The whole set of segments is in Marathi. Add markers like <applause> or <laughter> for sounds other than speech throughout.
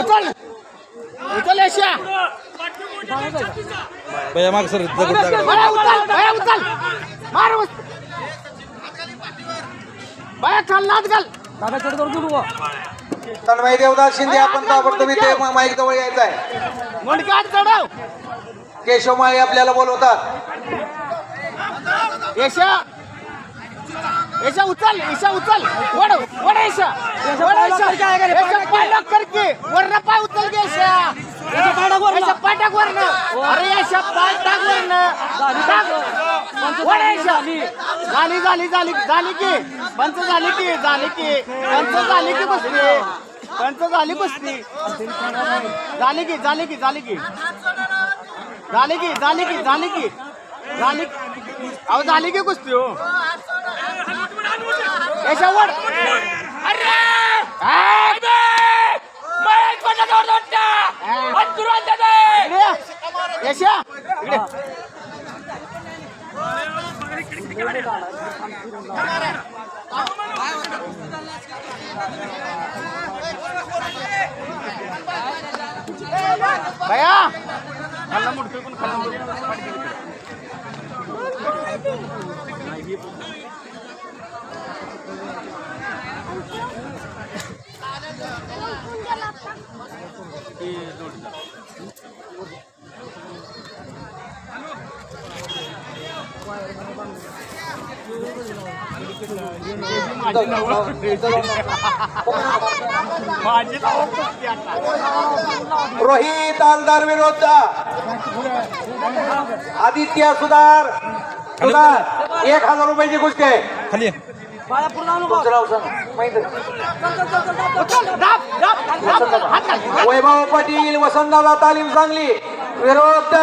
उचल. उचल यशा भैया माग सर उचल मार उच. बाया खाल नाच घाल. तन्मय देवदास शिंदे आपण ताबडतोब इथे माईक जवळ यायचं आहे. मुंडकात चढव. केशव माळी आपल्याला बोलवतात. यशा यशा उचल यशा उचल. वड वड यशा वड यशा यशा पाय लॉक कर की. वरनं पाय उचल की यशा यशा पाय टाक वरनं. अरे यशा पाय टाक वरनं. वड यशा झाली. झाली झाली. झाली की. पंच झाली की झाली की. पंच झाली की बसली. पंच झाली बसली. झाली की झाली की झाली की. झाली की झाली की झाली की. झाली अहो झाली की कुस्ती हो. याच्यावर. अरे! यशा. भया खाल्ला मुडतोय पण खाल्ला माझी नावं माझी नावं कुस्ती आता रोहित आलदार विरोधचा. आदित्य सुधार. सुधार. एक हजार रुपयाची गोष्ट आहे. खाली. वैभव पाटील वसंतदादा तालीम सांगली. विरोध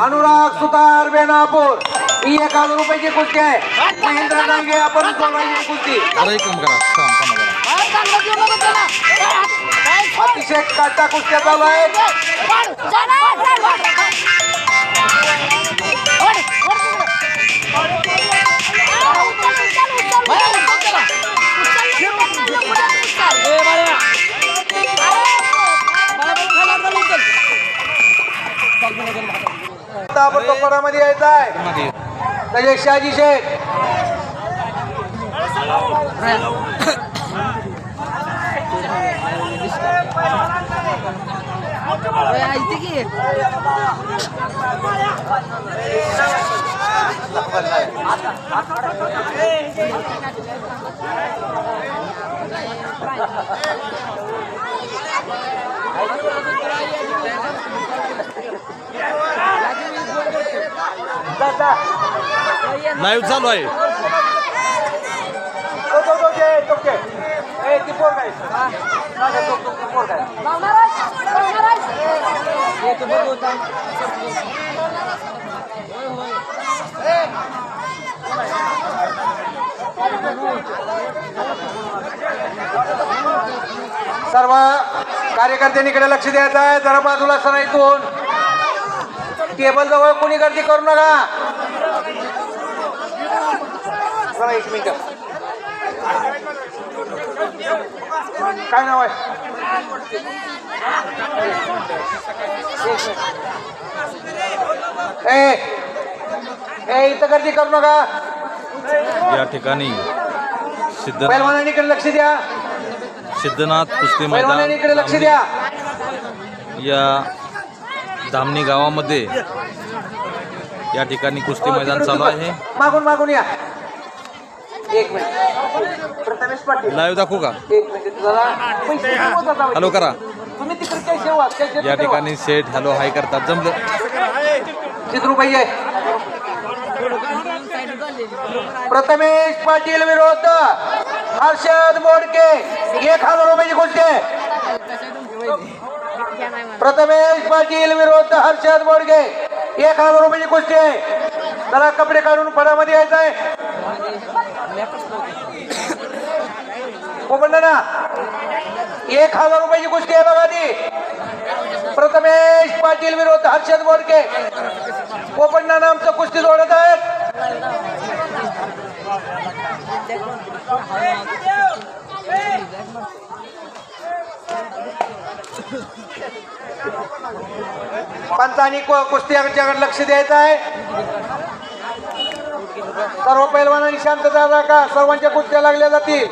अनुराग सुतार बेनापूर. ही एक हजार रुपयाची कुस्ती आहे महेंद्र डांगे आपण सोडवायची कुस्ती अरे काम करा थांब थांबा. अतिशय काटा कुस्त्या चालू आहेत. आता आपण कपाडामध्ये यायचं आहे. त्याचे शहाजी शेख लाईव्ह चालू आहे. सर्व कार्यकर्त्यांनी इकडे लक्ष द्यायचं आहे. जरा बाजूला सर इथून. टेबल जवळ कोणी गर्दी करू नका. एक मिनिट. काय नाव आहे? ए ए इथं गर्दी करू नका. या ठिकाणी सिद्ध पैलवानांनी इकडे लक्ष द्या. सिद्धनाथ कुस्ती पैलवानांनी इकडे लक्ष मैदान द्या. या धामणी गावामध्ये या ठिकाणी कुस्ती मैदान चालू आहे. मागून मागून या. एक मिनिट. प्रथमेश पाटील. लाईव्ह दाखवू का? एक मिनिट जरा? हॅलो करा. तुम्ही तिकडे कैसे या ठिकाणी सेट हॅलो हाय करतात. जमलं. रुपये आहे. प्रथमेश पाटील विरोध. हर्षद मोडके. एक हजार रुपयाची गोष्ट आहे प्रथमेश पाटील विरोध हर्षद बोडगे एक हजार रुपयाची कुस्ती आहे. त्याला कपडे काढून फळामध्ये यायचं आहे हो, ना एक हजार रुपयाची गोष्टी आहे बघा ती. प्रथमेश पाटील विरोध हर्षद बोडके कोपण्णा हो, आमचं कुस्ती जोडत आहेत. पंचांनी कु- कुस्ती यांच्याकडे लक्ष द्यायचं आहे. सर्व पैलवानांनी शांतता राखा. सर्वांच्या कुस्त्या लागल्या जातील.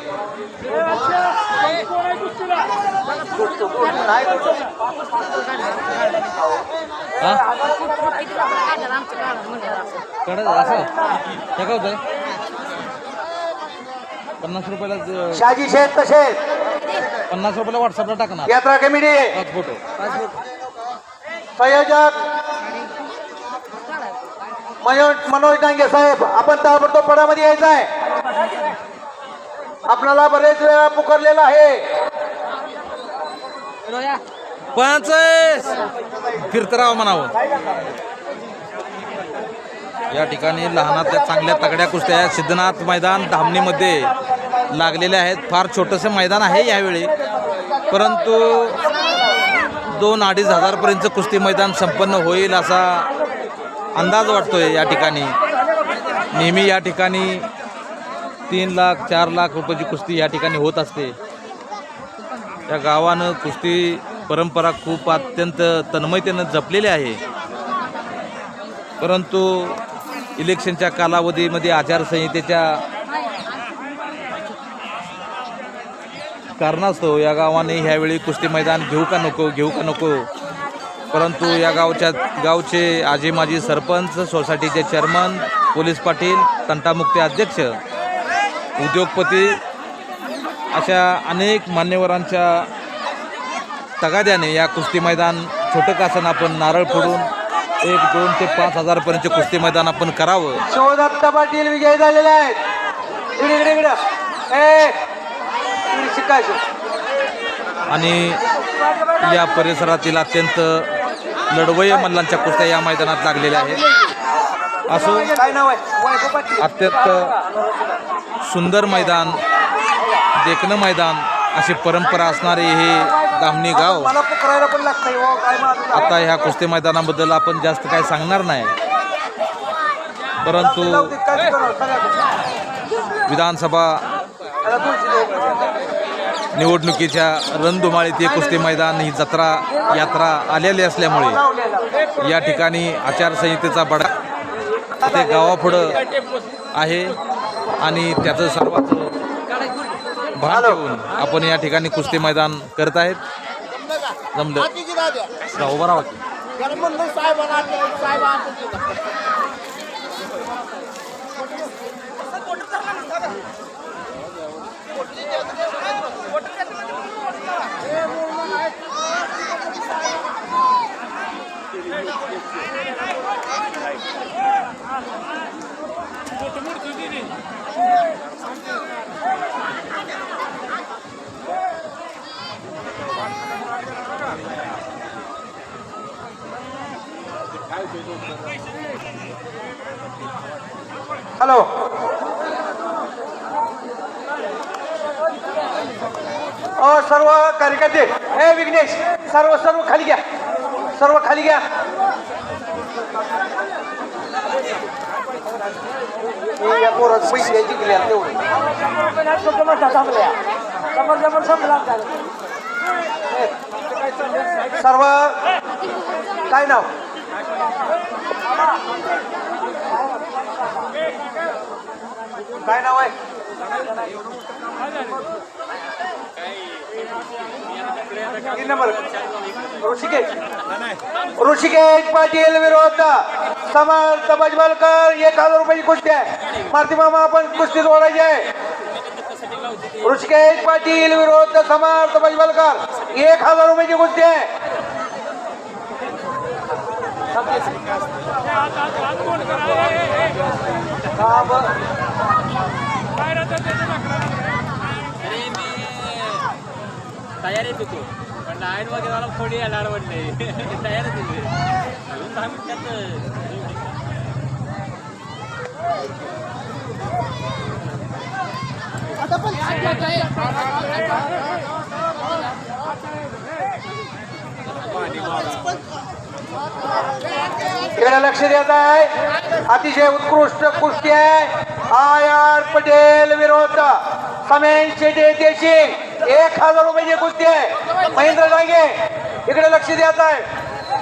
पन्नास रुपयाला शाजी शेठ तसेच पन्नास रुपयाला व्हॉट्सअपला टाकणार. यात्रा कमिटी पाच फोटो. संयोजक. मनोज मनोज डांगे साहेब आपण ताबडतोब पडामध्ये यायचं आहे. आपणाला बरेच वेळा पुकारलेला आहे. पंच फिरतराव म्हणावं. या ठिकाणी लहानातल्या चांगल्या तगड्या कुस्त्या आहेत. सिद्धनाथ मैदान धामणीमध्ये. लागलेले आहेत. फार छोटंसं मैदान आहे यावेळी. परंतु दोन अडीच हजारपर्यंतचं कुस्ती मैदान संपन्न होईल असा अंदाज वाटतोय या ठिकाणी. नेहमी या ठिकाणी तीन लाख चार लाख रुपयाची कुस्ती या ठिकाणी होत असते. या गावानं कुस्ती परंपरा खूप अत्यंत तन्मयतेनं जपलेली आहे. परंतु इलेक्शनच्या कालावधीमध्ये आचारसंहितेच्या कारणास्तव या गावाने ह्यावेळी कुस्ती मैदान घेऊ का नको घेऊ का नको? परंतु या गावच्या गावचे आजी माजी सरपंच सोसायटीचे चेअरमन पोलीस पाटील तंटामुक्ती अध्यक्ष उद्योगपती अशा अनेक मान्यवरांच्या तगाद्याने या कुस्ती मैदान छोटं कासन आपण नारळ फोडून एक दोन ते पाच हजारपर्यंतचे कुस्ती मैदान आपण करावं. शिवदत्त पाटील विजय झालेला आहे इकडे इकडे इकडे ए इकडे शिकायचं आणि या परिसरातील अत्यंत लढवय मल्लांच्या कुस्त्या या मैदानात लागलेल्या आहेत. असो अत्यंत सुंदर मैदान देखणं मैदान अशी परंपरा असणारे हे दामणी गाव. आता ह्या कुस्ती मैदानाबद्दल आपण जास्त काय सांगणार नाही. परंतु विधानसभा निवडणुकीच्या रणधुमाळीत कुस्ती मैदान ही जत्रा यात्रा आलेली असल्यामुळे. या ठिकाणी आचारसंहितेचा बडा ते गावापुढं आहे आणि त्याचं सर्वांचं भान ठेवून आपण या ठिकाणी कुस्ती मैदान करत आहेत. जमलं. उभा राहा की. त्याला म्हणलं साहेबांना साहेब आणतो. हॅलो अ सर्व कार्यकर्ते हे विघ्नेश सर्व सर्व खाली घ्या. सर्व खाली घ्या. मी या पोरात पैसे द्यायची तेवढे. सर्व काय नाव? काय नाव आहे? तीन नंबर. ऋषिकेश ऋषिकेश पाटील विरोध समाज बजबलकर एक हजार रुपयाची कुस्ती आहे. मारती मामा आपण कुस्ती जोडायची आहे. ऋषिकेश पाटील विरोध समर्थ बजबलकर एक हजार रुपयाची कुस्ती आहे. तयारी बरं. तयारीत होतो पण लाईन वगैरे मला थोडी येणार म्हणले <laughs> तयारीत होते आता पण इकडे लक्ष द्यायचं आहे. अतिशय उत्कृष्ट कुस्ती आहे. आय आर पटेल विरोध. समेन शेटे देशी. एक हजार रुपयाची कुस्ती आहे. महेंद्र डांगे इकडे लक्ष द्यायचं आहे.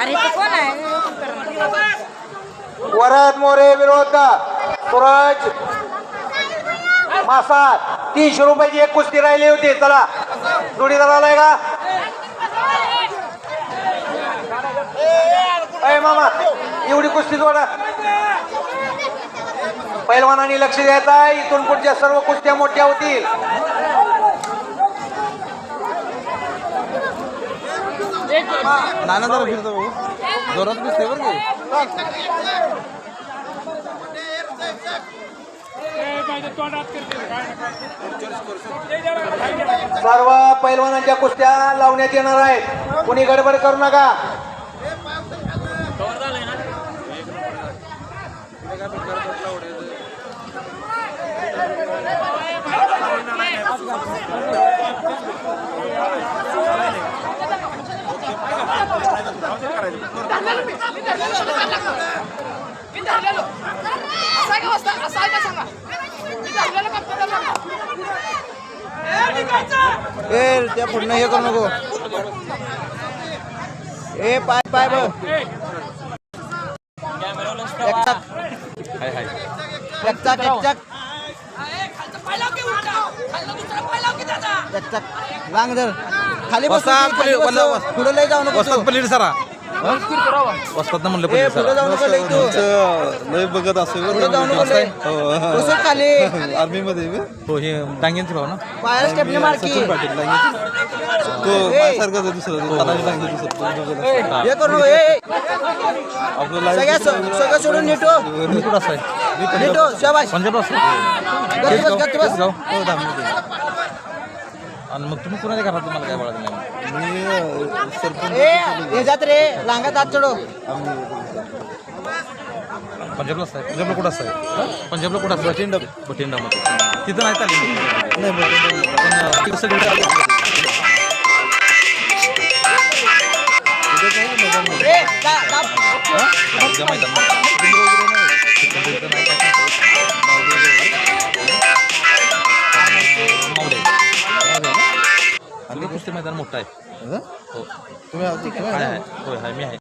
अरे कोण आहे? वरद मोरे विरोध सूरज मासा तीनशे रुपयाची एक कुस्ती राहिली होती चला. जोडीदार आलाय का? अय मामा एवढी कुस्ती जोडा. पैलवानांनी लक्ष द्यायचं आहे. इथून पुढच्या सर्व कुस्त्या मोठ्या होतील. नाना जरा फिरतो जोरात दिसते बरं सर्व पैलवानांच्या कुस्त्या लावण्यात येणार आहेत. कुणी गडबड करू नका. ए त्या पुढनं हे करू नको. ए पाय पाय बघ. लांग धर खाली बस. पुढं लय जाऊ नको वस्ताद पलीड सरा वस्ताद म्हणलं लय बघत असेल आर्मी मध्ये. हो. हे डांगेंची भाऊ ना सचिन पाटील डांगे. तो आहे दुसरा. हे. सोडून नीटो कुठं जाऊ. हो, धामणीमध्ये. आणि मग तुम्ही कुणाच्या घरात तुम्हाला काय बाळा नाही मी अं, सरपंच ए ह्याच्यात रे लांगात हात चढो पंजाबला असताय पंजाबला कुठं असताय पंजाबला कुठं असताय बठिंडा. बठिंडामध्ये. तिथं नाही चालेल नाही बघ पण अं, तिथं सगळी ए मावळे कुस्ती मैदान मोठं आहे. हो? तुम्ही आहे? आहे होय आहे मी आहे.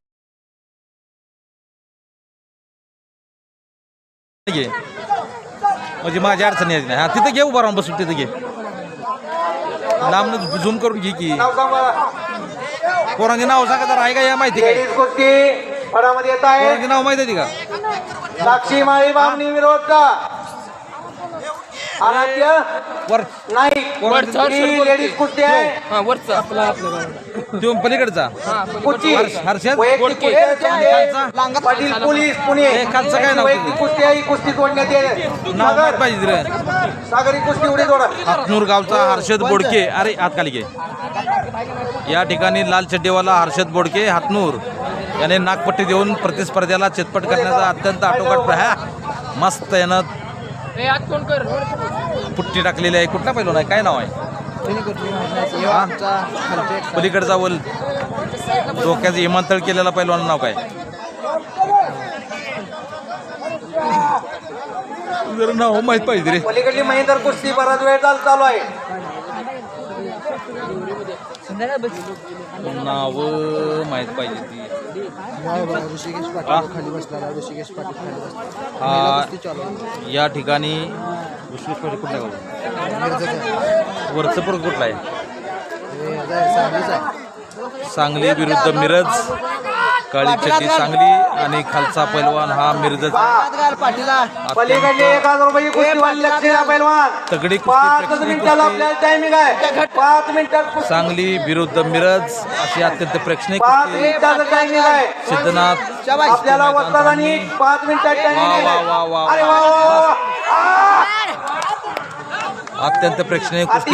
घे म्हणजे माझी अडचणी यायची नाही. हा तिथं घे उभा राहून बसून तिथं घे. लांब झूम करून घे की. नाव सांगा पोरांचे नाव सांगा जरा आहे का या माहिती काय? लेडीज कुस्ती फडामध्ये येत आहे. पोरांचे नाव माहिती आहे का? साक्षी माळी बामणी विरोध का? आराध्य वर नाही लेडीज कुस्ती आहे? तो पलीकडचा हर्ष- हर्षद वैयक्तिक आहे. पाटील पोलीस पुणे. हे खालचं काय नाव वैयक्तिक तुझं? कुस्ती आहे? ही कुस्ती जोडण्यात येईल. नाव माहीत सागर पाहिजे रे सागरी कुस्ती उडी जोडा. हातनूर गावचा हर्षद बोडके. अरे हात खाली घे. या ठिकाणी लाल चड्डीवाला हर्षद बोडके हातनूर. याने नागपट्टी देऊन प्रतिस्पर्ध्याला चितपट करण्याचा अत्यंत आटोकाट प्रहा मस्त यानं पुट्टी टाकलेली आहे. कुठला पहिलो नाही काय नाव आहे? पलीकडचा वल. डोक्याचं इमानतळ केलेला पहिलवान नाव काय? जरा नाव माहीत पाहिजे रे. पलीकडली महेंदर कुस्ती बराच वेळ चाल चालू आहे. नावं माहीत पाहिजे ती ऋषिकेश हा? पाटील खाली ऋषिकेश पाटील खाली हा या ठिकाणी विश्वेश पाटील कुठल्या गावचा? वरचं पण आहे सांगलीच आहे सांगली विरुद्ध मिरज काळी चड्डी सांगली आणि खालचा पैलवान हा मिरज तगडी. सांगली विरुद्ध मिरज अशी अत्यंत प्रेक्षणीय सिद्धनाथ! अत्यंत प्रेक्षणीय कुस्ती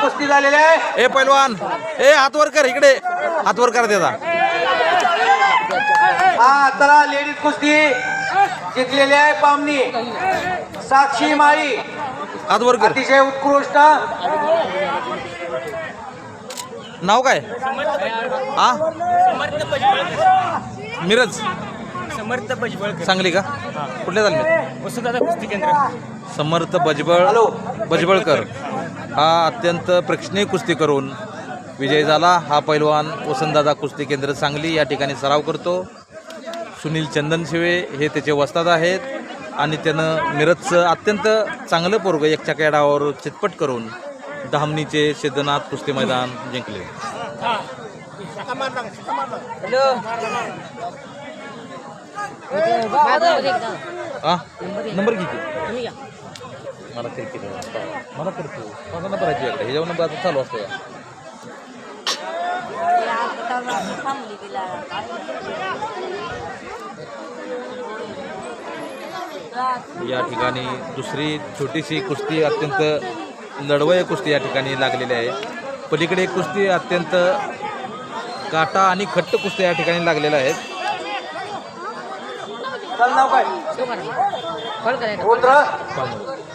कुस्ती झालेली आहे. ए पैलवान. ए हात वर कर इकडे. हात वर कर त्याचा. हा चला लेडीज कुस्ती. जिंकलेली आहे पामनी. साक्षी माळी. अतिशय उत्कृष्ट. नाव काय? आ? मिरज. समर्थ भजबळ सांगली का? कुठल्या झाले वसुदादा कुस्ती केंद्र. समर्थ बजबळ. बजबळकर. हा अत्यंत प्रेक्षणीय कुस्ती करून विजय झाला हा पैलवान वसंतदादा कुस्ती केंद्र सांगली. या ठिकाणी सराव करतो. सुनील चंदनशिवे हे त्याचे वस्ताद आहेत आणि त्यानं मिरजचं अत्यंत चांगलं पोरग एक चक्या डावावर चितपट करून धामणीचे सिद्धनाथ कुस्ती मैदान जिंकले. हा? नंबर किती? मला क्रिकेट मला करतो माझा नंबर आहे तुझ्याकडे. ह्याच्यावर नंबर आता चालू असतो या या ठिकाणी दुसरी छोटीशी कुस्ती अत्यंत लढवय कुस्ती या ठिकाणी लागलेली आहे. पलीकडे कुस्ती अत्यंत काटा आणि खट्ट कुस्त्या या ठिकाणी लागलेल्या आहेत. रुद्र?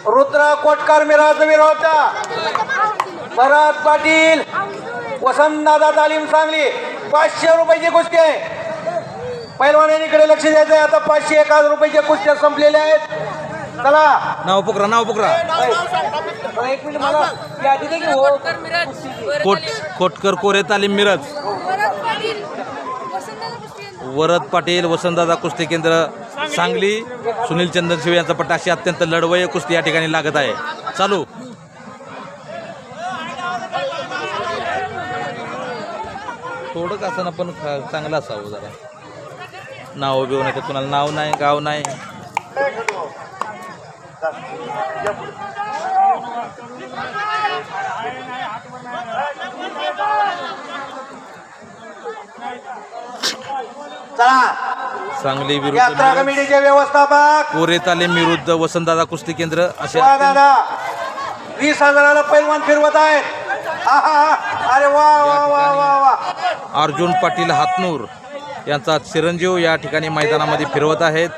रुद्र कोटकर मिराज विरोधचा भरत पाटील. वसंतदादा तालीम सांगली. पाचशे रुपयाची कुस्ती आहे. पैलवानांकडे लक्ष द्यायचं आहे आता पाचशे एक हजार रुपयाच्या कुस्त्या संपलेल्या आहेत. चला. नाव पुकरा नाव पुकरा. एक मिनिट मला यादी दे की हो. कोट कोटकर कोरे तालीम मिरज. वरद पाटील वसंतदादा कुस्ती केंद्र सांगली. सुनील चंदन शिव यांचा पट्टा अशी अत्यंत लढवय कुस्ती या ठिकाणी लागत आहे. चालू. थोडं असं पण चांगलं असावं जरा. नाव बिव नाही तर कुणाला नाव नाही गाव नाही. चला. सांगली विरुद्ध व्यवस्थापक. कोरे तालीम विरुद्ध वसंतदादा कुस्ती केंद्र असे दादा. वीस हजाराला पैलवान फिरवत आहेत. आहा, अरे वा वा वा वा वा. अर्जुन पाटील हातनूर. यांचा चिरंजीव या ठिकाणी मैदानामध्ये फिरवत आहेत.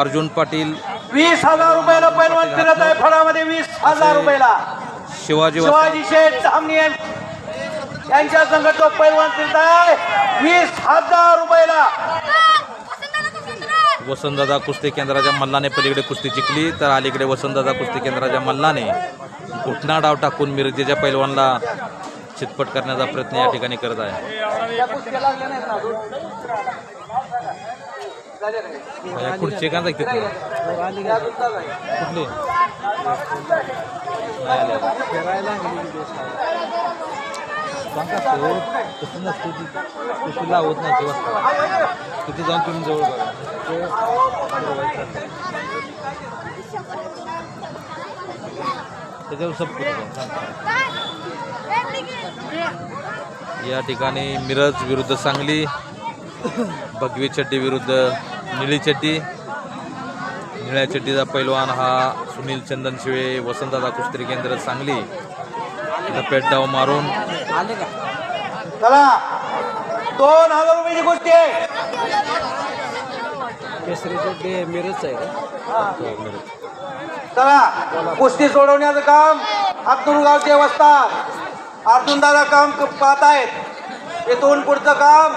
अर्जुन पाटील वीस हजार रुपयाला पैलवान फिरत आहे फळामध्ये वीस हजार रुपयाला. शिवाजी शिवाजी शेठ धामणी यांच्या संघ तो पैलवान फिरत आहे. वीस हजार रुपयाला. वसंतदादा कुस्ती केंद्राच्या मल्लाने पलीकडे कुस्ती जिंकली तर अलीकडे वसंतदादा कुस्ती केंद्राच्या मल्लाने घुटना डाव टाकून मिरजेच्या पैलवानला चितपट करण्याचा प्रयत्न या ठिकाणी करत आहे. पुढचे खुर्ची का जायची कुठली? तसं नसतं ती. लावत नाही किती तिथे जाऊन तुम्ही जवळ बघा. त्याच्यावर सब करू या ठिकाणी मिरज विरुद्ध सांगली भगवी चड्डी विरुद्ध निळी चड्डी निळ्या चड्डीचा पैलवान हा सुनील चंदन शिवे वसंतदादा कुस्ती केंद्र सांगली. इथं पेट डाव मारून. चला. दोन हजार रुपयाची गोष्टी आहे. केसरीचे मिरज आहे का? चला. कुस्ती सोडवण्याचं काम अब्दुल गावचे वस्तात अर्जुन दादा काम पाहत आहेत इथून पुढचं काम.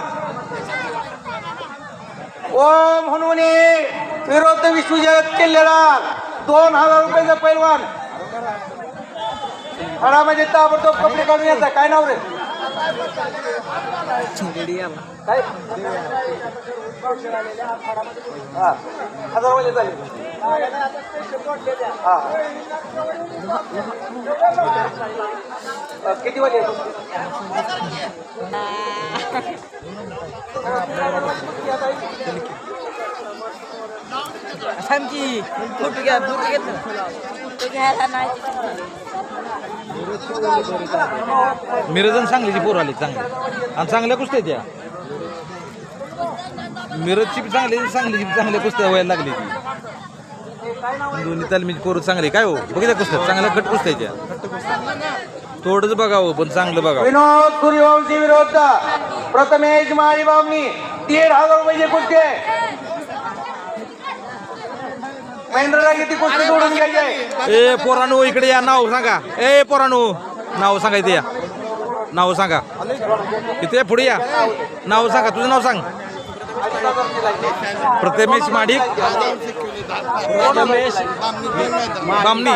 ओम म्हणून विरोध विश्वजयत केलेला दोन हजार रुपयाचा पैलवान. फळामध्ये म्हणजे ताबडतोब कपडे काढून यायचा काय नाव रे? काय? हा हजारमध्ये चालेल हा किती वाजे फोटो घ्या फोटो घेत फोटो घ्यायला नाही मिरजन सांगलीची पोर आली चांगली आणि चांगल्या कुस्त्या त्या मिरजची चांगली सांगलीची चांगल्या कुस्त्या व्हायला लागली ती दोन्ही तालमीची पोरं चांगली काय हो? बघितल्या कुस्त्या? चांगल्या गट कुस्त्याच्या थोडंच बघावं पण चांगलं बघावं विनोद सूर्यवंशी विरोध प्रथमेश माळी बामणी दीड हजार रुपयाची कुस्ती आहे. महेंद्रला किती कुस्ती सोडून घ्यायची आहे? ए पोरानू इकडे या. नाव सांगा. ए पोरानू. नाव सांगा इथे या. नाव सांगा. इथे पुढे या. नाव सांगा. तुझं नाव सांग. प्रथमेश माडिक. बामणी.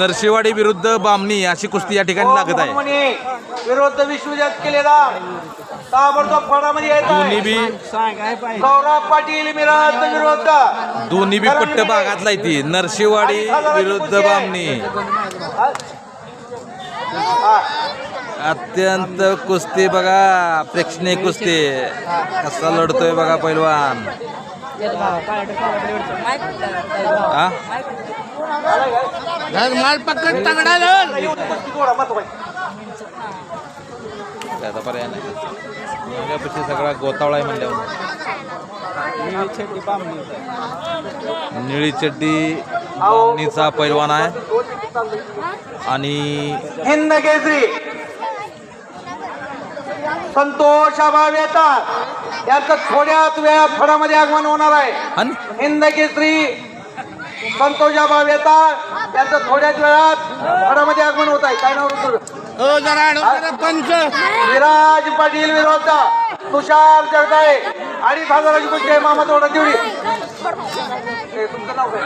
नरसिंहवाडी विरुद्ध बामणी अशी कुस्ती या ठिकाणी लागत आहे. विरोध विश्वजात केलेला ताबडतोब फळामध्ये येत दोन्ही बी पाटील मिराज विरोध दोन्ही बी पट्ट भागातला आहे ती. नरसिंहवाडी विरुद्ध बामणी. अत्यंत कुस्ती बघा प्रेक्षणीय कुस्ती. कसा लढतोय बघा पैलवान. हा. त्याचा पर्याय नाही. माझ्यापाशी सगळा गोतावळा आहे म्हणल्यावर. निळी चड्डी बामणीचा पैलवान आहे. आणि हिंद केसरी संतोष अभाव येतात. याचं थोड्याच वेळात फळामध्ये आगमन होणार आहे. आणि हिंद केसरी संतोष अभाव येतात. याचं थोड्याच वेळात फळामध्ये आगमन होत आहे. काय नाव ऋतू? विराज पाटील विरोध तुषार जगदाळे अडीच हजाराची आहे. मामा थोडा तेवढी. हे तुमचं नाव काय?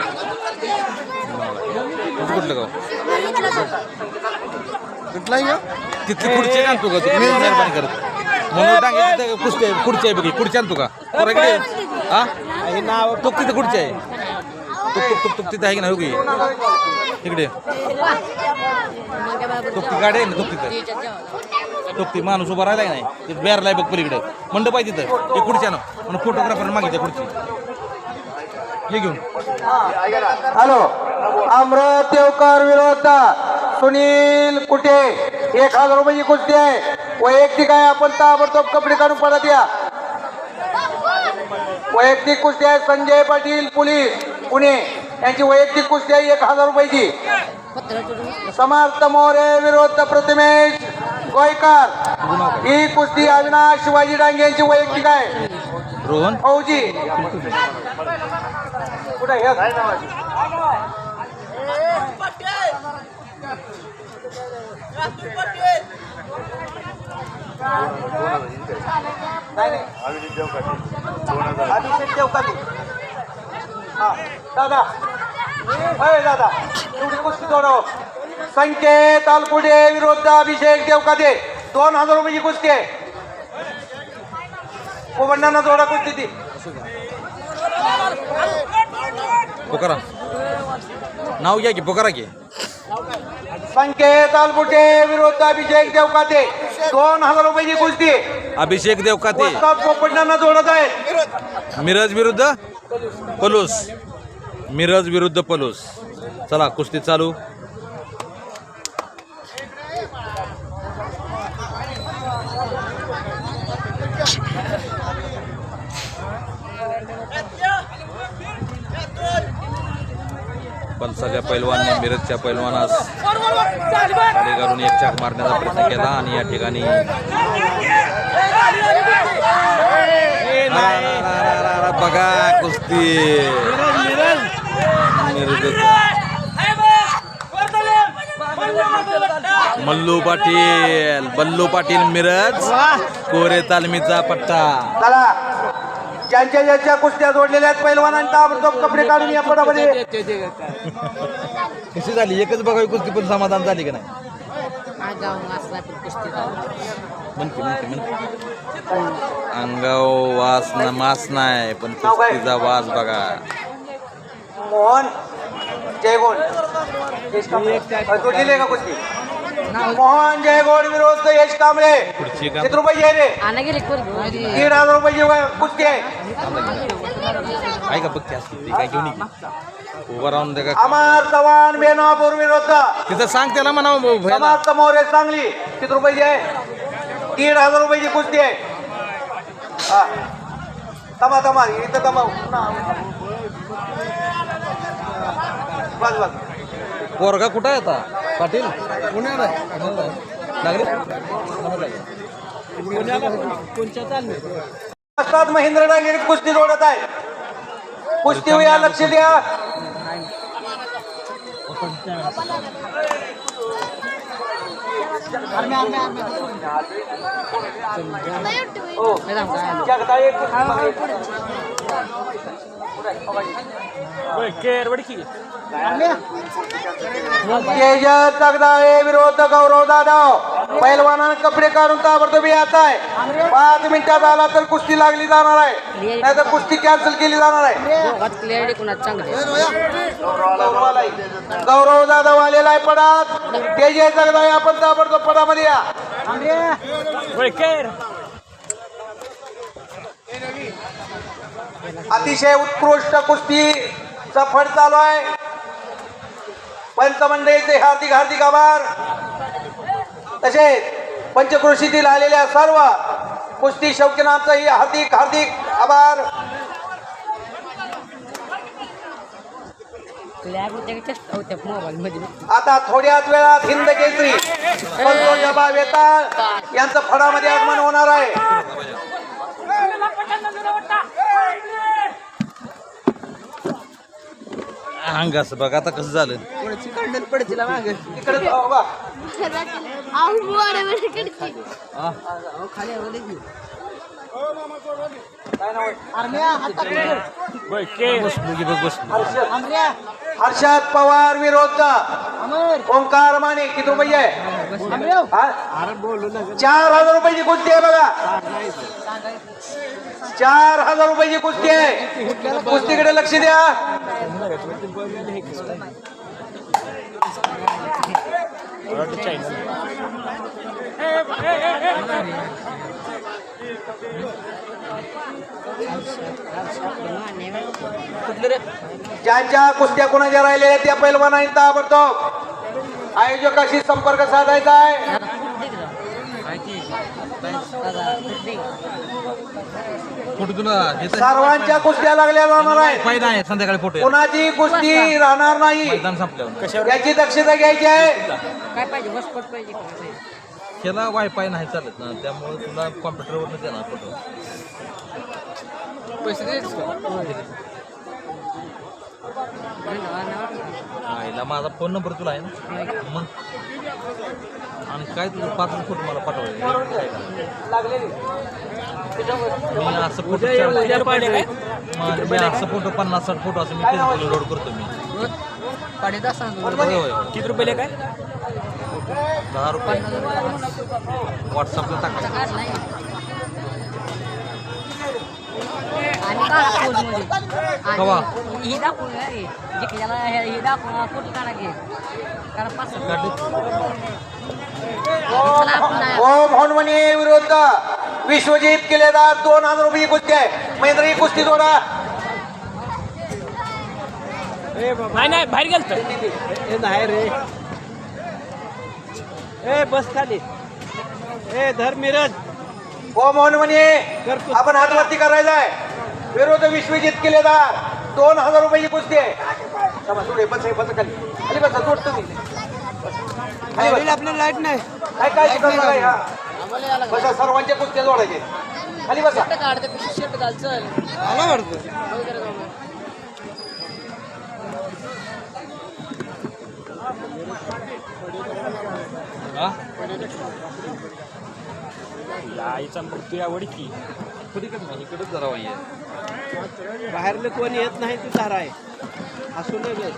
कुठलं गाव? तिथली खुर्ची का आणतो का तू? मेहरबानी करत. म्हणून टांगे तिथं कुस्ती आहे खुर्ची आहे बघी खुर्ची आणतो का बरं इकडे हा नाव तुक तिथं खुर्ची आहे तुक तुक तुक तुक तिथं आहे की नाही हो की इकडे तुक गाडी आहे ना तुक तिथं तुक ती माणूस उभा राहिला की नाही ते बेरलाय बघ पलीकडे मंडप आहे तिथं ते खुर्ची आणो म्हणून फोटोग्राफर मागितलं खुर्ची हे घेऊन हॅलो अमृत देवकर विरोध सुनील कुठे एक हज़ार रुपयाची कुस्ती आहे वैयक्तिक आहे आपण ताबडतोब कपडे काढून पडत या. वैयक्तिक कुस्ती आहे संजय पाटील पोलीस पुणे. यांची वैयक्तिक कुस्ती आहे एक हजार रुपयाची. समर्थ मोरे विरोध प्रतिमेश गोयकर. ही कुस्ती अविनाश शिवाजी डांगे यांची वैयक्तिक आहे. रोहन? फौजी. कुठे आहे? काय नाव अभिषेक देवकाते. हा, दादा अय दादा एवढी कुस्ती जोडाव संकेत अलकुडे विरुद्ध अभिषेक देवकाते दोन हजार रुपयाची कुस्ती आहे कोबंडांना जोडा कुस्ती ती पोकारा नाव घ्या की पोकारा की संकेत अलकुटे विरुद्ध अभिषेक देवकाते दोन हजार रुपयाची कुस्ती. अभिषेक देवकाते. पोपंडांना जोडत आहेत मिरज विरुद्ध पलूस. मिरज विरुद्ध पलूस. चला कुस्ती चालू. सगळ्या पैलवानने मिरजच्या पैलवानास खाली घालून एक चाक मारण्याचा प्रयत्न केला आणि या ठिकाणी बघा कुस्ती. मिरज मल्लू पाटील बल्लू पाटील मिरज कोरे तालमीचा पट्टा ज्यांच्या ज्यांच्या कुस्त्या जोडलेल्या आहेत पैलवानांनी ताबडतोब कपडे काढून या पदामध्ये कशी झाली? एकच बघावी कुस्ती पण समाधान झाली का नाही? अंगाव वास ना मास नाही पण कुस्तीचा वास बघा. मोहन कांबळे. जोडलेली आहे का कुस्ती? मोहन जयगोड विरोध यश कांबळे. किती रुपये आहे रे? दीड हजार रुपये कुस्ती आहे आहे का बघते असते काय घेऊन. उभं राहून दे का? अमर चव्हाण बेनापूर विरोध तिथं सांग त्याला म्हणा समाज मोरे सांगली. किती रुपयाची आहे दीड हजार रुपयाची कुस्ती आहे. हा. तमा तमा इथं तमा बस बस. पोरगा कुठं आहे आता? पाटील? पुण्याला. असतात महेंद्र डांगेरी कुस्ती जोडत आहे. कुस्ती या लक्ष द्या. हो जगदाळे विरोध गौरव जाधव पैलवानानं कपडे काढून ताबडतोब येत आहे. पाच मिनिटात आला तर कुस्ती लागली जाणार आहे. नाही तर कुस्ती कॅन्सल केली जाणार आहे. गौरव जाधव आलेला आहे पडात. तेजय जगदाळे आपण ताबडतोब पदामध्ये या. अतिशय उत्कृष्ट कुस्ती फड चालू आहे. पंचमंडळीचे हार्दिक हार्दिक आभार. तसेच पंचकृषीतील आलेल्या सर्व कुस्ती शौकीनांचाही हार्दिक हार्दिक आभार. मोबाईल मध्ये. आता थोड्याच वेळात हिंद केसरी वेताळ यांचं फडामध्ये आगमन होणार आहे. अंग असं बघा आता कसं झालं? पुढची कंडल पडतील मागे. इकडे कडची. खाली आलं की हर्षद पवार विरोध ओंकार माने किती रुपये आहे? चार हजार रुपयाची कुस्ती आहे बघा. चार हजार रुपयाची कुस्ती आहे. कुस्तीकडे लक्ष द्या. ज्यांच्या कुस्त्या कोणाच्या राहिलेल्या आहेत त्या पैलवानांनी ताबडतोब आयोजकाशी संपर्क साधायचा आहे फोटो तुला सर्वांच्या कुस्त्या लागल्या जाणार आहेत फायदा आहे संध्याकाळी फोटो कोणाची कुस्ती राहणार नाही. मैदान संपल्यावर. याची दक्षता घ्यायची आहे. काय पाहिजे? हॉस्पॉट पाहिजे का? त्याला वायफाय नाही चालत ना त्यामुळे तुला कॉम्प्युटरवरच देणार फोटो पैसे द्यायचे का? आईला माझा फोन नंबर तुला आहे ना? मग? आणि काय तुझं पाच फोटो मला पाठवायचे? मी असं फोटो चार- मी असं फोटो पन्नास साठ फोटो असं मी फेसबुकला लोड करतो मी. पाडे होय. किती रुपये काय दहा रुपये. व्हॉट्सअपला टाका. ही दाखवून जिंकल्याला हे हे दाखवून फोटो काढा घे कारण पाच ओम हनुमनी विरुद्ध विश्वजित किल्लेदार दोन हजार रुपये कुस्ती आहे महेंद्र ही कुस्ती जोडा नाही नाही बाहेर गेलत. नाही रे. ए बस खाली. ए धर मिरज. ओम हनुमनी आपण हातवरती करायचा आहे. विरुद्ध विश्वजित किल्लेदार दोन हजार रुपयाची कुस्ती आहे. बस हे, बस खाली. खाली बसा जोड तुम्ही. खाली. आपल्याला लाइट नाही. काय काय शिकवलं नाही हा बसा सर्वांच्या कुस्त्या जोडायचे. खाली बसा. शर्ट घाल चल. हा? आईचा मृत्यू या वडकी इकडेच जरा बाहेरले कोण येत नाही ती धारा आहे. असू नये